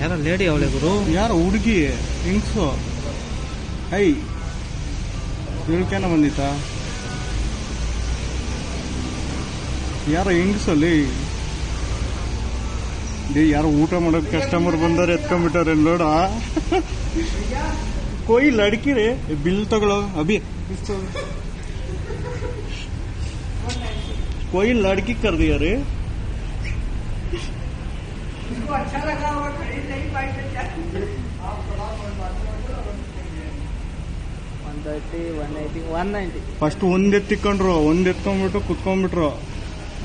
ಯಾರೋ ಲೇಡಿ ಅವಳೆ ಗುರು ಯಾರು ಹುಡುಗಿ ಹಿಂಗ್ಸು ಐ ತಿಳ್ಕೆನ ಬಂದಿತ್ತ ಯಾರೋ ಹಿಂಗ್ಸಲ್ಲಿ ಡೇ ಯಾರೋ ಊಟ ಮಾಡೋಕೆ ಕಸ್ಟಮರ್ ಬಂದವ್ರೆ ಎತ್ಕೊಂಡ್ಬಿಟ್ಟವ್ರೆ ನೋಡ ಕೊಯ್ ಲಡ್ಕಿ ರೇ ಬಿಲ್ ತಗೊಳ್ಳೋ ಅಭಿ ಇಸ್ಕೊ. कोई लड़की कर दिया रे one thirty one eighty one ninety first ಒಂದ್ ಎತ್ತಿಕೊಂಡ್ರು ಒಂದ್ ಎತ್ಕೊಂಡ್ಬಿಟ್ಟು ಕುತ್ಕೊಂಡ್ಬಿಟ್ರು.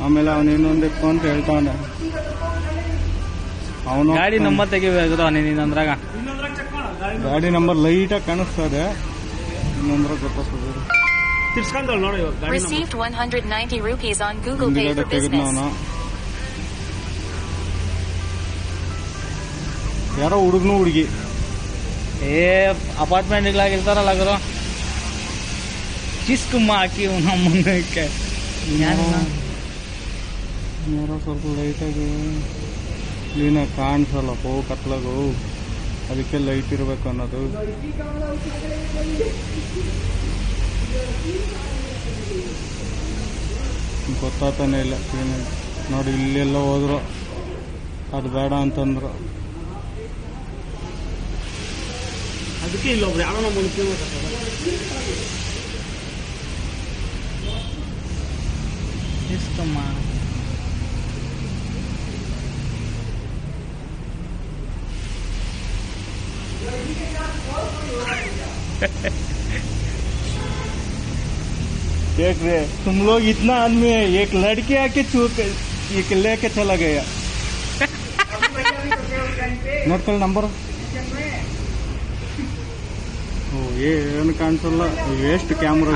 ಆಮೇಲೆ ಅವನ ಇನ್ನೊಂದ್ ಎತ್ಕೊ ಅಂತ ಹೇಳ್ತಾವನೆ. ಅವನು ಗಾಡಿ ನಂಬರ್ ತೆಗಿಬೇಕು ನೀನು ಅಂದ್ರಾಗ ಗಾಡಿ ನಂಬರ್ ಲೈಟ್ ಆಗಿ ಕಾಣಿಸ್ತದೆ ಇನ್ನೊಂದ್ರ ಗೊತ್ತಾಗ್ತದೆ. Received 190 rupees on Google Pay for business. ಯಾರೋ ಹುಡುಗನು ಹುಡುಗಿ. ಏ ಅಪಾರ್ಟ್ಮೆಂಟ್ಗಳಾಗಿರ್ತಾರಲ್ಲ ಗುರು. ಕಿಸ್ಕುಮ್ಮ ಹಾಕಿ ನಮ್ಮಕ್ಕೆ ಯಾರೋ ಸ್ವಲ್ಪ ಲೈಟಾಗಿ ಕ್ಲೀನಾಗಿ ಕಾಣಿಸಲ್ಲಪ್ಪ ಕತ್ಲಾಗು. ಅದಕ್ಕೆ ಲೈಟ್ ಇರಬೇಕು ಅನ್ನೋದು. ಗೊತ್ತಾಗ್ತಾನೆ ಇಲ್ಲ ಕ್ಲೀನಾಗಿ ನೋಡಿ ಇಲ್ಲೆಲ್ಲ ಹೋದ್ರು. ಅದು ಬೇಡ ಅಂತಂದ್ರು. ಅದಕ್ಕೆ ಇಲ್ಲೊಬ್ರು ಯಾರೋ ನಮ್ಮ ಕಿಸ್ಕಮ್ಮ देख रहे तुम लोग इतना आदमी है एक लड़की आके चूक एक लेके चला गया ನೋಡ್ಕೊಳ್ಳಿ ನಂಬರ್ ಓ ಏನು ಕಾಣಿಸಲ್ಲ ಎಷ್ಟು ಕ್ಯಾಮ್ರಾ